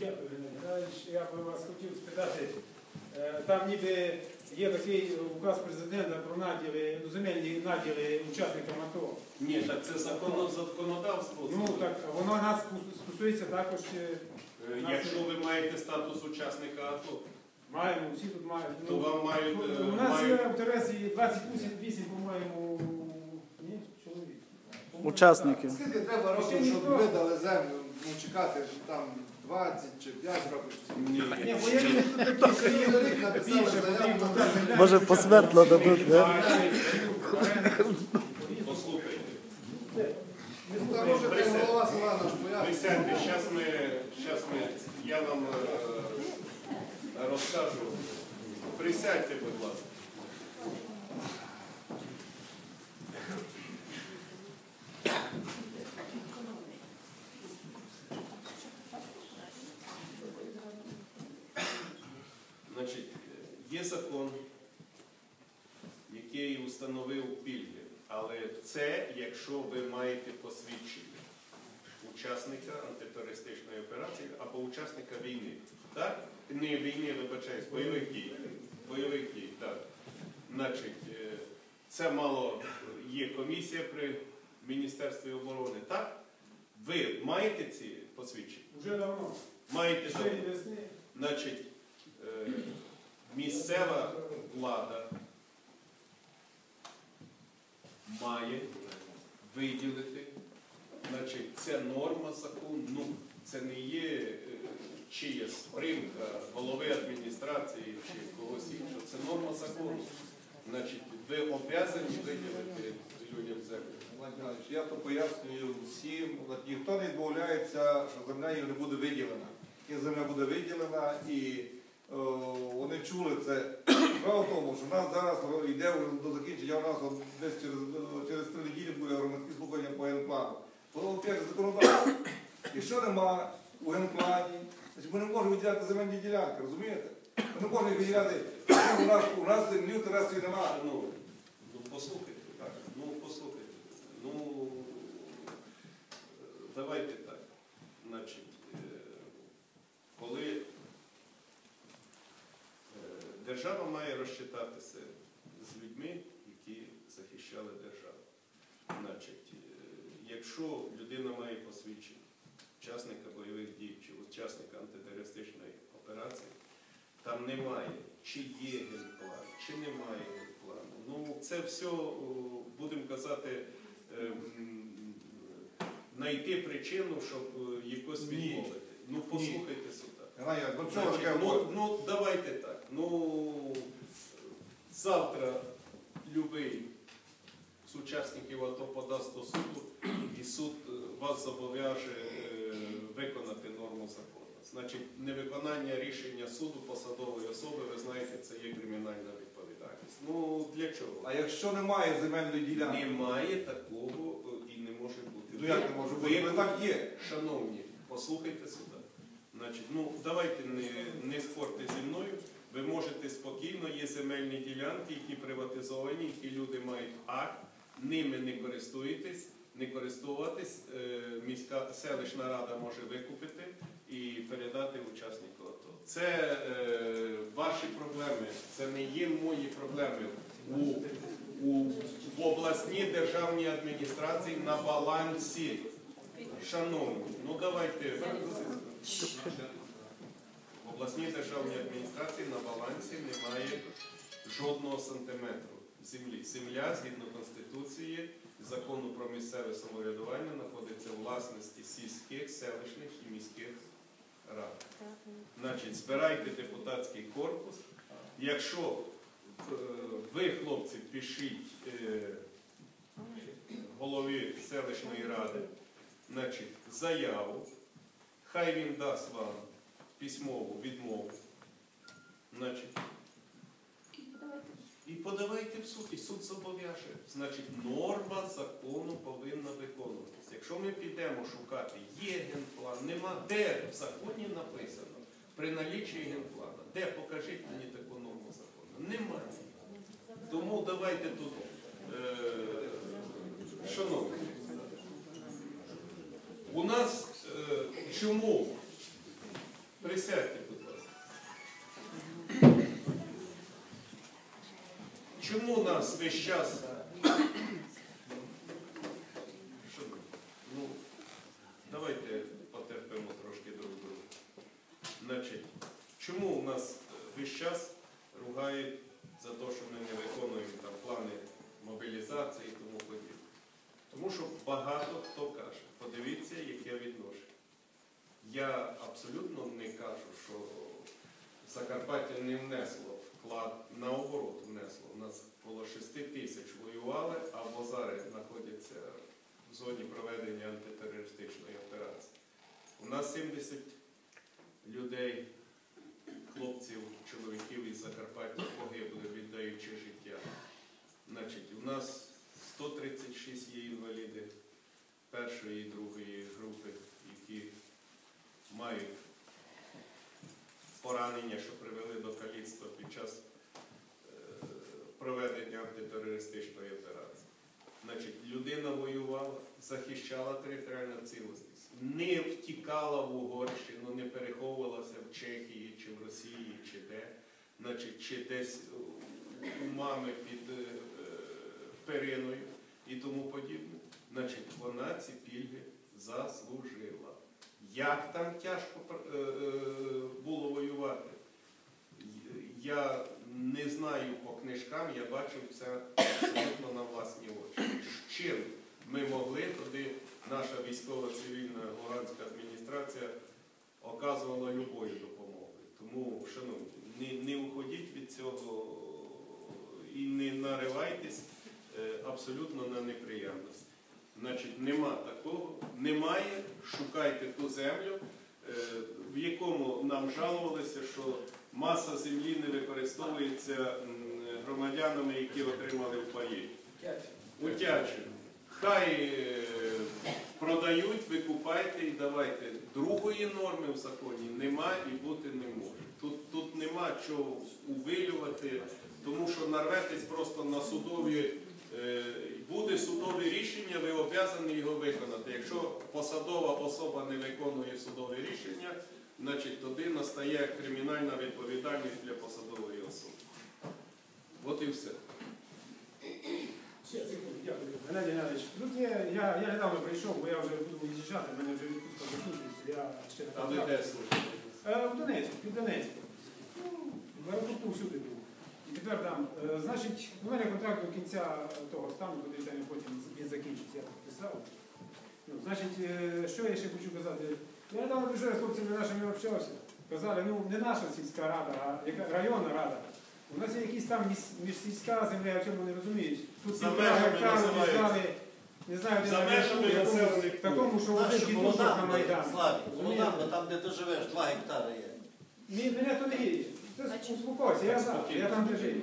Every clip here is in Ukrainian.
Дякую, Геннадій Геннадійович. Я би вас хотів спитати. е, Там ніби є такий указ президента про наділи, ну, земельні наділи учасникам АТО. Ні, так це законно- законодавство. Ну так воно нас стосується також. е, Е, Якщо ви маєте статус учасника АТО, Маємо, всі тут мають. то Ну, вам мають, е, у нас мають є в Тересі 28, по-моєму, ні, чоловік. Учасників. Скільки треба років, щоб видали землю, ну чекати там 20 чи 5 років? Ні, Ні, бо я не тут такі, є Рік написали заяву. Може посмертно дадуть, да? Послухайте. Та може ти голова села наш пояснює. Присядьте, зараз ми, щас ми, я вам е, розкажу. Присядьте, будь ласка. Значить, е, є закон, який установив пільги, але це якщо ви маєте посвідчення учасника антитерористичної операції або учасника війни. Так? Не війни, вибачаюсь, бойових дій. Бойових дій, так. Значить, е, це мало є комісія при Міністерстві оборони. Так? Ви маєте ці посвідчення? Вже давно. Маєте давно? Значить, е, місцева влада має виділити, значить, це норма закону, ну, це не є е, чиясь примка голови адміністрації чи когось іншого, це норма закону. Значить, ви обов'язані виділити людям землю. Я то пояснюю всім, ніхто не відмовляється, що земля їм не буде виділена. І земля буде виділена, і вони чули це. Справа тому, що в нас зараз йде вже до закінчення, у нас десь через, через три неділі буде громадські слухання по генплану. То опять законодавство. Якщо нема у генплані, значить ми не можемо виділяти земельні ділянки, розумієте? Ми не можемо їх виділяти. У нас, у нас землі в немає. Ну, ну послухайте, так. Ну послухайте. Ну е, давайте так. Значить, е, коли е, держава має розчитатися з людьми, які захищали державу. Значить, е, якщо людина має посвідчення учасника бойових дій чи учасника антитерористичної операції, там немає, чи є генплан, чи немає генплану. Ну, це все, будемо казати, е, знайти причину, щоб е, якось відмовити. Ну, послухайте сюди. Геннадій, ну чого Значить, таке ну, ну, давайте так. Ну, завтра любий з учасників АТО подасть до суду, і суд е, вас зобов'яже е, виконати норму закону. Значить, невиконання рішення суду посадової особи, ви знаєте, це є кримінальна відповідальність. Ну, для чого? А якщо немає земельної ділянки, Немає такого е, і не може бути. ну як не може Ви- бути? Ну, так є. Шановні, послухайте сюди. Значить, ну давайте не, не спорте зі мною. Ви можете спокійно, є земельні ділянки, які приватизовані, які люди мають акт, ними не користуєтесь, не користуватись. е, Міська селищна рада може викупити і передати учаснику АТО. Це е, ваші проблеми, це не є мої проблеми. У, у, в обласній державній адміністрації на балансі. Шановні, ну давайте. В обласній державній адміністрації на балансі немає жодного сантиметру землі. Земля, згідно Конституції, закону про місцеве самоврядування, знаходиться у власності сільських, селищних і міських рад. Значить, збирайте депутатський корпус. Якщо е, ви, хлопці, пишіть е, голові селищної ради, значить, заяву, хай він дасть вам письмову відмову. Значить, і подавайте в суд, і суд зобов'яже. Значить, норма закону повинна виконуватися. Якщо ми підемо шукати, є генплан, нема, де в законі написано при наліччі генплана, де покажіть мені таку норму закону. Немає. Тому давайте тут, е, шановні, у нас чому Присядьте, будь ласка. Чому нас весь час? Що ви? Ну, давайте потерпимо трошки друг друга. Значить, чому у нас е, весь час ругають за те, що ми не виконуємо там плани мобілізації і тому подібне? Тому що багато хто каже, подивіться, яке відношення. Я абсолютно не кажу, що Закарпаття не внесло вклад, наоборот внесло. У нас коло 6 тисяч воювали, або зараз знаходяться в зоні проведення антитерористичної операції. У нас 70 людей, хлопців, чоловіків із Закарпаття погибли, віддаючи життя. Значить, у нас 136 є інваліди першої і другої групи, які мають поранення, що привели до каліцтва під час е, проведення антитерористичної операції. Значить, людина воювала, захищала територіальну цілісність, не втікала в Угорщину, не переховувалася в Чехії чи в Росії, чи де, значить, чи десь у мами під е, периною і тому подібне. Значить, вона ці пільги заслужила. Як там тяжко е, е, було воювати? Я не знаю по книжкам, я бачив це абсолютно на власні очі. З чим ми могли, тоді наша військова цивільна луганська адміністрація оказувала любою допомогою. Тому, шановні, не, не уходіть від цього і не наривайтесь е, абсолютно на неприємності. Значить, нема такого, немає, шукайте ту землю, е, в якому нам жалувалися, що маса землі не використовується громадянами, які отримали в паї. Утячено. Хай е, продають, викупайте і давайте. Другої норми в законі нема і бути не може. Тут, тут нема чого увилювати, тому що нарветесь просто на судові. Е, Буде судове рішення, ви обов'язані його виконати. Якщо посадова особа не виконує судове рішення, значить тоді настає кримінальна відповідальність для посадової особи. От і все. Дякую. Геннадій Геннадійович, тут є, я, я недавно прийшов, бо я вже буду виїжджати, в мене вже відпустка закінчується, я ще не А ви де служите? Е, В Донецьку, під Донецьку. Ну, в аеропорту всюди був. І тепер там, е, значить, у мене контракт до кінця того стану, куди там потім він закінчиться, я підписав. Ну, значить, е, що я ще хочу казати? Я недавно дуже з хлопцями нашими общався. Казали, ну не наша сільська рада, а яка районна рада. У нас є якісь там міжсільська земля, я в цьому не розумію. Тут півтора гектару дістали, не знаю, де За на такому, що Нащо возить на там, Майдан. Славі, було там, де ти живеш, 2 гектари є. Ні, мене то не є. Це успокойся, я знав, я там де жив.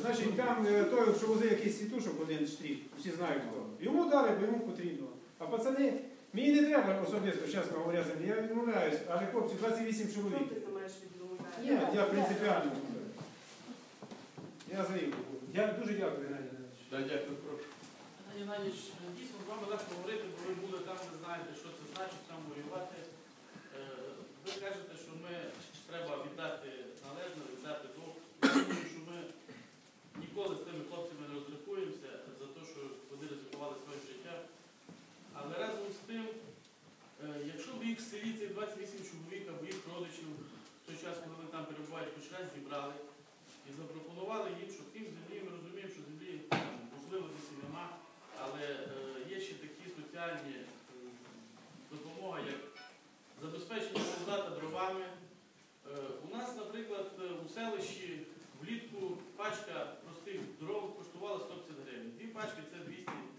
Значить, там е, той, що возив якийсь світушок один штрих, всі знають хто. Йому дали, бо йому потрібно. А пацани, мені не треба особисто, чесно говоря, землі, я відмовляюсь, але хлопці, 28 чоловік. Ні, я принципіально. Я заїхав. Я дуже дякую, Геннадій Геннадійович. Да, дякую, прошу. Геннадій Геннадійович, дійсно з вами легко говорити, бо ви були там, ви знаєте, що це значить там воювати. Е, Ви кажете, що ми треба віддати належне, віддати долг. Я думаю, що ми ніколи з тими хлопцями не розрахуємося за те, що вони ризикували своє життя. Але разом з тим, е, якщо б їх в селі цих 28 чоловік або їх родичів в той час, коли вони там перебувають, хоч раз зібрали і запропонували їм, що крім землі, ми розуміємо, що землі там, можливо десь і нема, але е, є ще такі соціальні е, допомоги, як забезпечення солдата дровами. У нас, наприклад, у селищі влітку пачка простих дров коштувала 150 гривень. Дві пачки це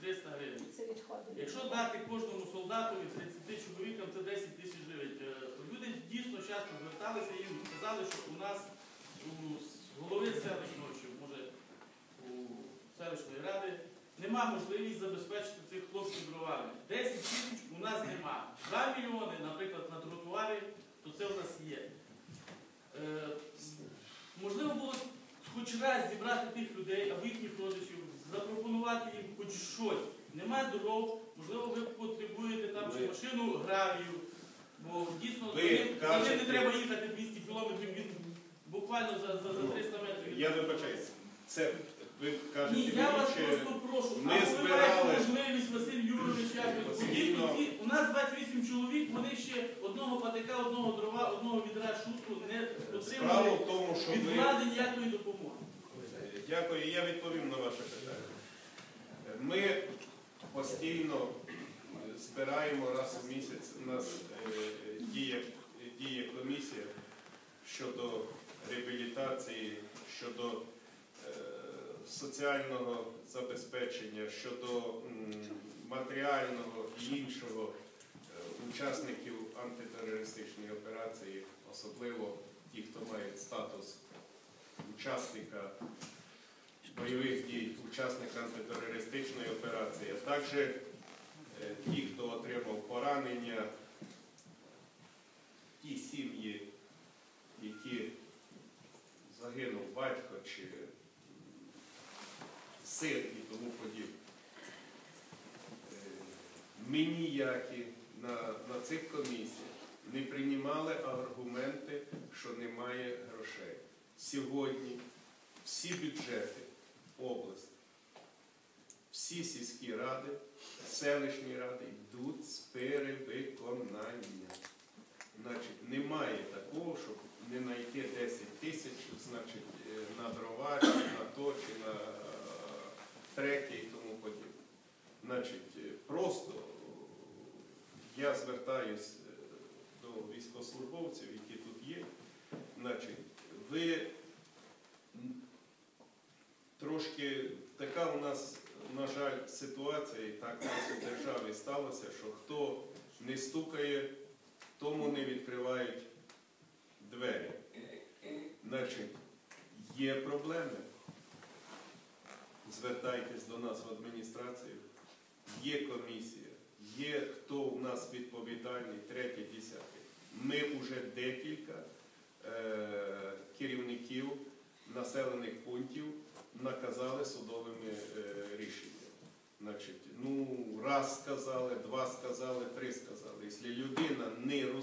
200-300 гривень. Це відходи. Якщо дати кожному солдатові 30 чоловікам, це 10 тисяч гривень. Е, Люди дійсно часто зверталися і сказали, що у нас у голови селищного, чи може у селищної ради, нема можливість забезпечити цих хлопців дровами. 10 тисяч у нас нема. 2 мільйони, наприклад, на тротуарі, то це у нас є. Е, можливо було хоч раз зібрати тих людей або їхніх родичів, запропонувати їм хоч щось. Нема дров, можливо, ви потребуєте там чи машину гравію, бо дійсно Ви за ним- за ним не треба їхати 200 кілометрів від буквально за, за, за 300 метрів. Я вибачаюсь. Це ви кажете, Ні, я вас чи- просто прошу. ми або ви маєте можливість, Василь Юрович, якось. У нас 28 чоловік, вони ще одного патика, одного дрова, одного відра шутру не отримали в тому, що від влади ніякої допомоги. Дякую, я відповім на ваше питання. Ми постійно збираємо раз у місяць. У нас е, діє, діє комісія щодо реабілітації, щодо е, соціального забезпечення, щодо матеріального і іншого е, учасників антитерористичної операції, особливо ті, хто має статус учасника бойових дій, учасника антитерористичної операції, а також е, ті, хто отримав поранення, ті сім'ї, які загинув батько чи син і тому подібне. Е, Ми ніякі на, на цих комісіях не приймали аргументи, що немає грошей. Сьогодні всі бюджети області, всі сільські ради, селищні ради йдуть з перевиконання. Значить, немає такого, щоб не знайти 10 тисяч, значить, е, на дрова, чи на то, чи на е, треки і тому подібне. Значить, е, просто я звертаюсь до військовослужбовців, які тут є. Значить, ви трошки така у нас, на жаль, ситуація, і так у нас у державі сталося, що хто не стукає, тому не відкривають двері. Значить, є проблеми. Звертайтесь до нас в адміністрацію. Є комісія, є хто у нас відповідальний, третій, десятий. Ми вже декілька е, керівників населених пунктів наказали судовими е, рішеннями. Значить, ну, раз сказали, два сказали, три сказали. Якщо людина не розуміє,